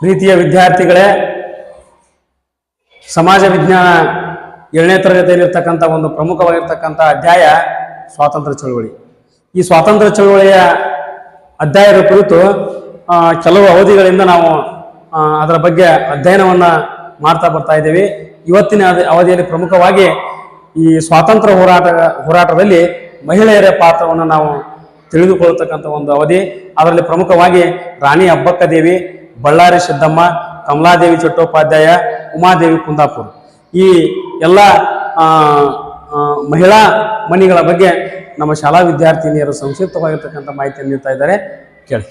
ಪ್ರೀತಿಯ ವಿದ್ಯಾರ್ಥಿಗಳೇ, ಸಮಾಜ ವಿಜ್ಞಾನ ಏಳನೇ ತರಗತಿಯಲ್ಲಿರ್ತಕ್ಕಂಥ ಒಂದು ಪ್ರಮುಖವಾಗಿರ್ತಕ್ಕಂಥ ಅಧ್ಯಾಯ ಸ್ವಾತಂತ್ರ್ಯ ಚಳವಳಿ. ಈ ಸ್ವಾತಂತ್ರ್ಯ ಚಳವಳಿಯ ಅಧ್ಯಾಯದ ಕುರಿತು ಕೆಲವು ಅವಧಿಗಳಿಂದ ನಾವು ಅದರ ಬಗ್ಗೆ ಅಧ್ಯಯನವನ್ನು ಮಾಡ್ತಾ ಬರ್ತಾ ಇದ್ದೀವಿ. ಇವತ್ತಿನ ಅವಧಿಯಲ್ಲಿ ಪ್ರಮುಖವಾಗಿ ಈ ಸ್ವಾತಂತ್ರ್ಯ ಹೋರಾಟ, ಹೋರಾಟದಲ್ಲಿ ಮಹಿಳೆಯರ ಪಾತ್ರವನ್ನು ನಾವು ತಿಳಿದುಕೊಳ್ಳತಕ್ಕಂಥ ಒಂದು ಅವಧಿ. ಅದರಲ್ಲಿ ಪ್ರಮುಖವಾಗಿ ರಾಣಿ ಅಬ್ಬಕ್ಕ ದೇವಿ ಬಳ್ಳಾರಿ ಸಿದ್ದಮ್ಮ, ಕಮಲಾದೇವಿ ಚಟ್ಟೋಪಾಧ್ಯಾಯ, ಉಮಾದೇವಿ ಕುಂದಾಪುರ್. ಈ ಎಲ್ಲ ಮಹಿಳಾ ಮನೆಗಳ ಬಗ್ಗೆ ನಮ್ಮ ಶಾಲಾ ವಿದ್ಯಾರ್ಥಿನಿಯರು ಸಂಕ್ಷಿಪ್ತವಾಗಿರ್ತಕ್ಕಂಥ ಮಾಹಿತಿಯನ್ನು ನೀಡ್ತಾ ಇದ್ದಾರೆ. ಕೇಳಿ.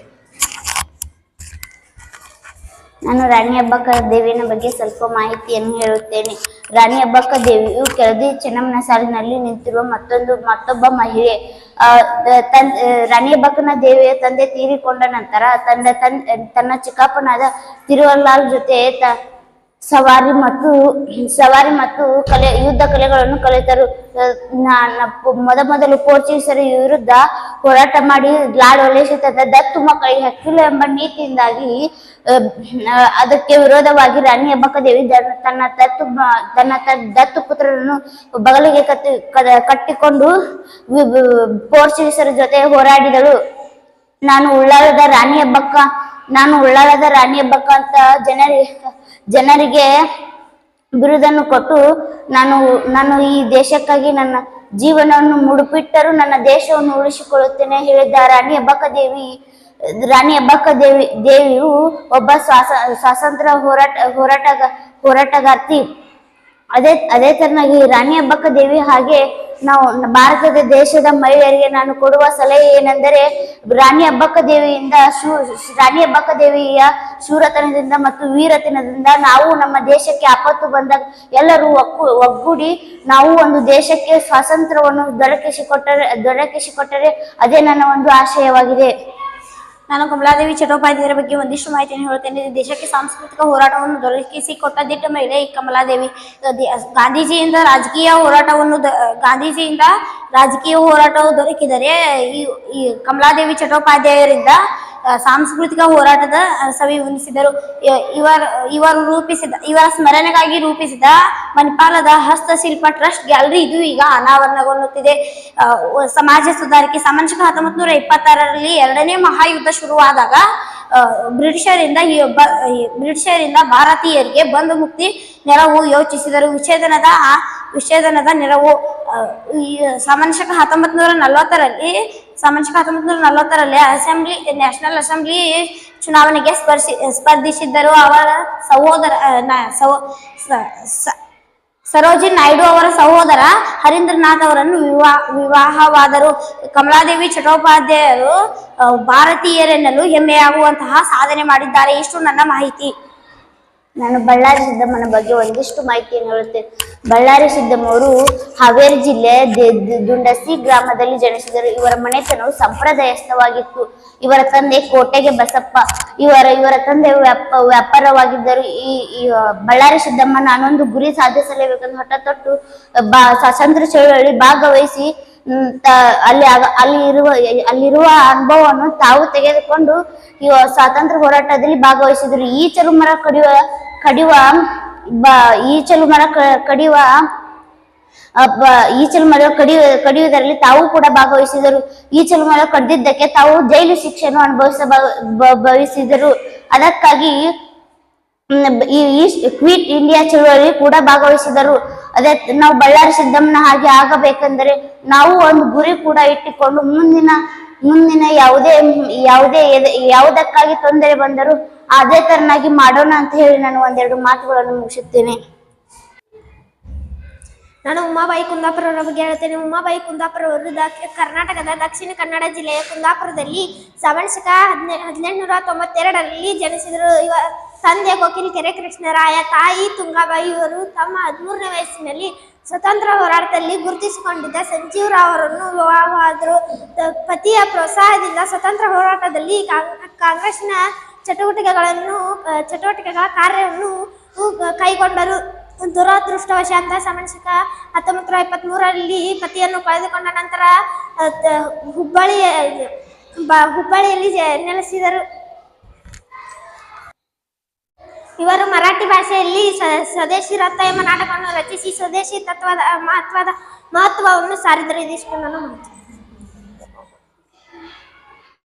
ನಾನು ರಾಣಿ ಹಬ್ಬಕ್ಕ ದೇವಿನ ಬಗ್ಗೆ ಸ್ವಲ್ಪ ಮಾಹಿತಿಯನ್ನು ಹೇಳುತ್ತೇನೆ. ರಾಣಿ ಹಬ್ಬಕ್ಕ ದೇವಿಯು ಕೆಳದಿ ಚೆನ್ನಮ್ಮನ ಸಾಲಿನಲ್ಲಿ ನಿಂತಿರುವ ಮತ್ತೊಂದು, ಮತ್ತೊಬ್ಬ ಮಹಿಳೆ. ತನ್ ರಾಣಿ ಹಬ್ಬಕ್ಕನ ದೇವಿಯ ತಂದೆ ತೀರಿಕೊಂಡ ನಂತರ ತನ್, ತನ್ನ ಚಿಕ್ಕಪ್ಪನಾದ ತಿರುವಲ್ಲಾಲ್ ಜೊತೆ ತ ಸವಾರಿ ಮತ್ತು ಸವಾರಿ ಮತ್ತು ಕಲೆ ಯುದ್ಧ ಕಲೆಗಳನ್ನು ಕಲಿತರು. ಮೊದ ಮೊದಲು ಪೋರ್ಚುಗೀಸರ ವಿರುದ್ಧ ಹೋರಾಟ ಮಾಡಿ ಲಾಡ್ ಒಲೇಶಿತದ ದತ್ತು ಮಕ್ಕಳಿಗೆ ಹಕ್ಕಿಲ್ಲ ಎಂಬ ನೀತಿಯಿಂದಾಗಿ ಅದಕ್ಕೆ ವಿರೋಧವಾಗಿ ರಾಣಿ ಅಬ್ಬಕ್ಕದೇವಿ ತನ್ನ ದತ್ತು ತನ್ನ ದತ್ತು ಪುತ್ರರನ್ನು ಬಗಲಿಗೆ ಕತ್ತಿ ಕಟ್ಟಿಕೊಂಡು ಪೋರ್ಚುಗೀಸರ ಜೊತೆ ಹೋರಾಡಿದಳು. ನಾನು ಉಳ್ಳಾಲದ ರಾಣಿ ಹಬ್ಬಕ್ಕ, ನಾನು ಉಳ್ಳಾಲದ ರಾಣಿ ಹಬ್ಬಕ್ಕ ಅಂತ ಜನರಿ ಜನರಿಗೆ ಬಿರುದನ್ನು ಕೊಟ್ಟು ನಾನು ನಾನು ಈ ದೇಶಕ್ಕಾಗಿ ನನ್ನ ಜೀವನವನ್ನು ಮುಡುಪಿಟ್ಟರೂ ನನ್ನ ದೇಶವನ್ನು ಉಳಿಸಿಕೊಳ್ಳುತ್ತೇನೆ ಹೇಳಿದ್ದ ರಾಣಿ ಅಬ್ಬಕ್ಕ ದೇವಿ ರಾಣಿ ಅಬ್ಬಕ್ಕ ದೇವಿ ದೇವಿಯು ಒಬ್ಬ ಸ್ವಾಸ, ಸ್ವಾತಂತ್ರ್ಯ ಹೋರಾಟ, ಹೋರಾಟಗ, ಹೋರಾಟಗಾರ್ತಿ. ಅದೇ ಅದೇ ತರನಾಗಿ ರಾಣಿ ಹಬ್ಬಕ್ಕ ದೇವಿ ಹಾಗೆ ನಾವು ಭಾರತದ ದೇಶದ ಮಹಿಳೆಯರಿಗೆ ನಾನು ಕೊಡುವ ಸಲಹೆ ಏನೆಂದರೆ ರಾಣಿ ಅಬ್ಬಕ್ಕ ದೇವಿಯಿಂದ ಶೂ, ರಾಣಿ ಅಬ್ಬಕ್ಕ ದೇವಿಯ ಶೂರತನದಿಂದ ಮತ್ತು ವೀರತನದಿಂದ ನಾವು ನಮ್ಮ ದೇಶಕ್ಕೆ ಆಪತ್ತು ಬಂದಾಗ ಎಲ್ಲರೂ ಒಕ್ಕು, ಒಗ್ಗೂಡಿ ನಾವು ಒಂದು ದೇಶಕ್ಕೆ ಸ್ವಾತಂತ್ರ್ಯವನ್ನು ದೊರಕಿಸಿಕೊಟ್ಟರೆ ದೊರಕಿಸಿಕೊಟ್ಟರೆ ಅದೇ ನನ್ನ ಒಂದು ಆಶಯವಾಗಿದೆ. ನಾನು ಕಮಲಾದೇವಿ ಚಟೋಪಾಧ್ಯಾಯರ ಬಗ್ಗೆ ಒಂದಿಷ್ಟು ಮಾಹಿತಿಯನ್ನು ಹೇಳುತ್ತೇನೆ. ದೇಶಕ್ಕೆ ಸಾಂಸ್ಕೃತಿಕ ಹೋರಾಟವನ್ನು ದೊರಕಿಸಿಕೊಟ್ಟ ದಿಟ್ಟ ಮಹಿಳೆ ಈ ಕಮಲಾದೇವಿ ಗಾಂಧೀಜಿಯಿಂದ ರಾಜಕೀಯ ಹೋರಾಟವನ್ನು ಗಾಂಧೀಜಿಯಿಂದ ರಾಜಕೀಯ ಹೋರಾಟವು ದೊರಕಿದರೆ ಈ ಕಮಲಾದೇವಿ ಚಟ್ಟೋಪಾಧ್ಯಾಯರಿಂದ ಆ, ಸಾಂಸ್ಕೃತಿಕ ಹೋರಾಟದ ಸವಿ ಉಣಿಸಿದರು. ಇವರ, ಇವರು ರೂಪಿಸಿದ, ಇವರ ಸ್ಮರಣೆಗಾಗಿ ರೂಪಿಸಿದ ಮಣಿಪಾಲದ ಹಸ್ತಶಿಲ್ಪ ಟ್ರಸ್ಟ್ ಗ್ಯಾಲರಿ ಇದು ಈಗ ಅನಾವರಣಗೊಳ್ಳುತ್ತಿದೆ. ಸಮಾಜ ಸುಧಾರಿಕೆ, ಸಾಮಾಜಿಕ ಹತ್ತೊಂಬತ್ತು ನೂರ ಇಪ್ಪತ್ತಾರರಲ್ಲಿ ಎರಡನೇ ಮಹಾಯುದ್ಧ ಶುರುವಾದಾಗ ಬ್ರಿಟಿಷರಿಂದ ಈ ಒಬ್ಬ- ಬ್ರಿಟಿಷರಿಂದ ಭಾರತೀಯರಿಗೆ ಬಂದು ಮುಕ್ತಿ ನೆರವು ಯೋಚಿಸಿದರು. ವಿಚ್ಛೇದನದ ವಿಚ್ಛೇದನದ ನೆರವು ಸಾಮಾನ್ಯ ಹತ್ತೊಂಬತ್ತು ನೂರ ನಲವತ್ತರಲ್ಲಿ ಸಾಮಾಜಿಕ ಹತ್ತೊಂಬತ್ತು ನೂರ ನಲವತ್ತರಲ್ಲಿ ಅಸೆಂಬ್ಲಿ ನ್ಯಾಷನಲ್ ಅಸೆಂಬ್ಲಿ ಚುನಾವಣೆಗೆ ಸ್ಪರ್ಶಿ ಸ್ಪರ್ಧಿಸಿದ್ದರು. ಅವರ ಸಹೋದರ ಆ, ನ- ಸಹೋ- ಸ- ಸ- ಸರೋಜಿನಿ ನಾಯ್ಡು ಅವರ ಸಹೋದರ ಹರೀಂದ್ರನಾಥ್ ಅವರನ್ನು ವಿವಾಹ ವಿವಾಹವಾದರು. ಕಮಲಾದೇವಿ ಚಟ್ಟೋಪಾಧ್ಯಾಯರು ಭಾರತೀಯರೆನ್ನಲು ಹೆಮ್ಮೆಯಾಗುವಂತಹ ಸಾಧನೆ ಮಾಡಿದ್ದಾರೆ. ಇಷ್ಟು ನನ್ನ ಮಾಹಿತಿ. ನಾನು ಬಳ್ಳಾರಿ ಸಿದ್ದಮ್ಮನ ಬಗ್ಗೆ ಒಂದಿಷ್ಟು ಮಾಹಿತಿಯನ್ನು ಹೇಳುತ್ತೇನೆ ಬಳ್ಳಾರಿ ಸಿದ್ದಮ್ಮವರು ಹಾವೇರಿ ಜಿಲ್ಲೆ ದುಂಡಸಿ ಗ್ರಾಮದಲ್ಲಿ ಜನಿಸಿದರು. ಇವರ ಮನೆತನವು ಸಂಪ್ರದಾಯಸ್ಥವಾಗಿತ್ತು. ಇವರ ತಂದೆ ಕೋಟೆಗೆ ಬಸಪ್ಪ. ಇವರ ಇವರ ತಂದೆ ವ್ಯಾಪ, ವ್ಯಾಪಾರವಾಗಿದ್ದರು. ಈ ಬಳ್ಳಾರಿ ಸಿದ್ದಮ್ಮ ನಾನೊಂದು ಗುರಿ ಸಾಧಿಸಲೇಬೇಕೆಂದು ಹಠ ತೊಟ್ಟು ಬಾ ಸ್ವಾತಂತ್ರ್ಯ ಚಳುವಳಿ ಭಾಗವಹಿಸಿ ಅಲ್ಲಿ ಅಲ್ಲಿ ಇರುವ, ಅಲ್ಲಿರುವ ಅನುಭವವನ್ನು ತಾವು ತೆಗೆದುಕೊಂಡು ಸ್ವಾತಂತ್ರ್ಯ ಹೋರಾಟದಲ್ಲಿ ಭಾಗವಹಿಸಿದರು. ಈ ಚರುಮರ ಕಡಿಯುವ ಕಡಿಯುವ ಬ, ಈಚಲು ಮರ ಕಡಿವ ಈಚಲು ಮರ ಕಡಿಯು ಕಡಿಯುವುದರಲ್ಲಿ ತಾವು ಕೂಡ ಭಾಗವಹಿಸಿದರು. ಈಚಲು ಮರ ಕಡಿದಿದ್ದಕ್ಕೆ ತಾವು ಜೈಲು ಶಿಕ್ಷೆಯನ್ನು ಅನುಭವಿಸ ಭವಿಸಿದರು ಅದಕ್ಕಾಗಿ ಈ ಕ್ವಿಟ್ ಇಂಡಿಯಾ ಚಳುವಳಿ ಕೂಡ ಭಾಗವಹಿಸಿದರು. ಅದೇ, ನಾವು ಬಳ್ಳಾರಿ ಸಿದ್ದಮ್ಮನ ಹಾಗೆ ಆಗಬೇಕೆಂದರೆ ನಾವು ಒಂದು ಗುರಿ ಕೂಡ ಇಟ್ಟುಕೊಂಡು ಮುಂದಿನ ಮುಂದಿನ ಯಾವುದೇ ಯಾವುದೇ ಯಾವುದಕ್ಕಾಗಿ ತೊಂದರೆ ಬಂದರೂ ಅದೇ ತರನಾಗಿ ಮಾಡೋಣ ಅಂತ ಹೇಳಿ ನಾನು ಒಂದೆರಡು ಮಾತುಗಳನ್ನು ಮುಗಿಸುತ್ತೇನೆ. ನಾನು ಉಮಾಬಾಯಿ ಕುಂದಾಪುರ ಅವರ ಬಗ್ಗೆ ಹೇಳ್ತೇನೆ ಉಮಾಬಾಯಿ ಕುಂದಾಪುರ ಅವರು ದ- ಕರ್ನಾಟಕದ ದಕ್ಷಿಣ ಕನ್ನಡ ಜಿಲ್ಲೆಯ ಕುಂದಾಪುರದಲ್ಲಿ ಹದಿನೆ ಹದಿನೆಂಟುನೂರ ತೊಂಬತ್ತೆರಡರಲ್ಲಿ ಜನಿಸಿದರು. ಇವ ತಂದೆ ಕೋಕಿಲ್ ಕೆರೆ ಕೃಷ್ಣರಾಯ, ತಾಯಿ ತುಂಗಾಬಾಯಿ ಇವರು ತಮ್ಮ ಹದಿಮೂರನೇ ವಯಸ್ಸಿನಲ್ಲಿ ಸ್ವತಂತ್ರ ಹೋರಾಟದಲ್ಲಿ ಗುರುತಿಸಿಕೊಂಡಿದ್ದ ಸಂಜೀವರಾವ್ ಅವರನ್ನು ವಿವಾಹವಾದರು. ಪತಿಯ ಪ್ರೋತ್ಸಾಹದಿಂದ ಸ್ವತಂತ್ರ ಹೋರಾಟದಲ್ಲಿ ಕಾಂಗ್- ಕಾಂಗ್ರೆಸ್ನ ಚಟುವಟಿಕೆಗಳನ್ನು ಚಟುವಟಿಕೆಗಳ ಕಾರ್ಯವನ್ನು ಕೈಗೊಂಡರು. ದುರದೃಷ್ಟವಶಾಂತ ಸಾಮಾನ್ಯಕ ಹತ್ತೊಂಬತ್ತು ನೂರ ಇಪ್ಪತ್ತ್ಮೂರರಲ್ಲಿ ಪತಿಯನ್ನು ಕಳೆದುಕೊಂಡ ನಂತರ ಹುಬ್ಬಳ್ಳಿಯ ಹುಬ್ಬಳ್ಳಿಯಲ್ಲಿ ನೆಲೆಸಿದರು. ಇವರು ಮರಾಠಿ ಭಾಷೆಯಲ್ಲಿ ಸ್ವದೇಶಿ ರಥ ಎಂಬ ನಾಟಕವನ್ನು ರಚಿಸಿ, ಸ್ವದೇಶಿ ತತ್ವದ, ಮಹತ್ವದ ಮಹತ್ವವನ್ನು ಸಾರಿದರು. ಇದಿಷ್ಟು ನಾನು